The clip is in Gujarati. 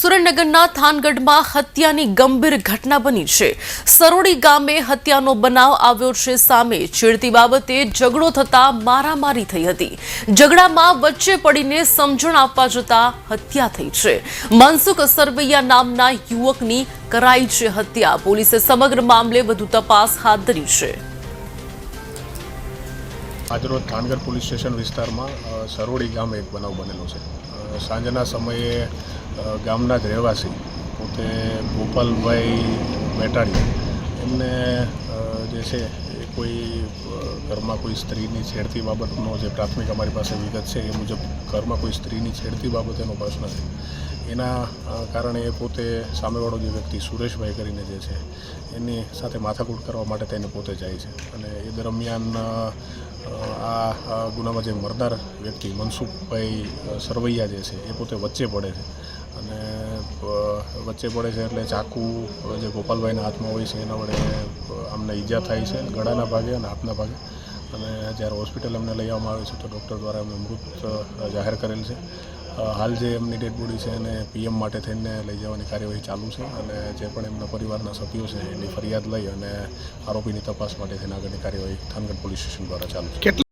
સુરેન્દ્રનગરના થાનગઢમાં હત્યાની ગંભીર ઘટના બની છે. સરોડી ગામે હત્યાનો બનાવ આવ્યો છે સામે. છેડતી બાબતે ઝઘડો થતા મારામારી થઈ હતી. ઝઘડામાં વચ્ચે પડીને સમજણ આપવા જતા હત્યા થઈ છે. મનસુખ સરવૈયા નામના યુવકની કરાઈ છે હત્યા. પોલીસે સમગ્ર મામલે વધુ તપાસ હાથ ધરી છે. આજરોજ થાનગર પોલીસ સ્ટેશન વિસ્તારમાં સરોડી ગામે એક બનાવ બનેલો છે. સાંજના સમયે ગામના જ રહેવાસી પોતે ગોપાલભાઈ બેટાડી એમને જે છે, એ કોઈ ઘરમાં કોઈ સ્ત્રીની છેડતી બાબતનો જે પ્રાથમિક અમારી પાસે વિગત છે, એ મુજબ ઘરમાં કોઈ સ્ત્રીની છેડતી બાબતેનો પ્રશ્ન છે. એના કારણે એ પોતે સામેવાળો જે વ્યક્તિ સુરેશભાઈ કરીને જે છે, એની સાથે માથાકૂટ કરવા માટે તેને પોતે જાય છે. અને એ દરમિયાન આ ગુનામાં જે મરદાર વ્યક્તિ મનસુખભાઈ સરવૈયા જે છે, એ પોતે વચ્ચે પડે છે. અને વચ્ચે પડે છે એટલે ચાકુ જે ગોપાલભાઈના હાથમાં હોય છે, એના વડે આમને ઈજા થાય છે, ગળાના ભાગે અને હાથના ભાગે. અને જ્યારે હોસ્પિટલ અમને લઈ આવવામાં આવે છે, તો ડૉક્ટર દ્વારા અમને મૃત જાહેર કરેલ છે. હાલ જે એમની ડેડ બોડી છે એને પીએમ માટે થઈને લઈ જવાની કાર્યવાહી ચાલુ છે અને જે પણ એમના પરિવારના સભ્યો છે એની ફરિયાદ લઈ અને આરોપીની તપાસ માટે થઈને આગળની કાર્યવાહી થાનગઢ પોલીસ સ્ટેશન દ્વારા ચાલુ છે.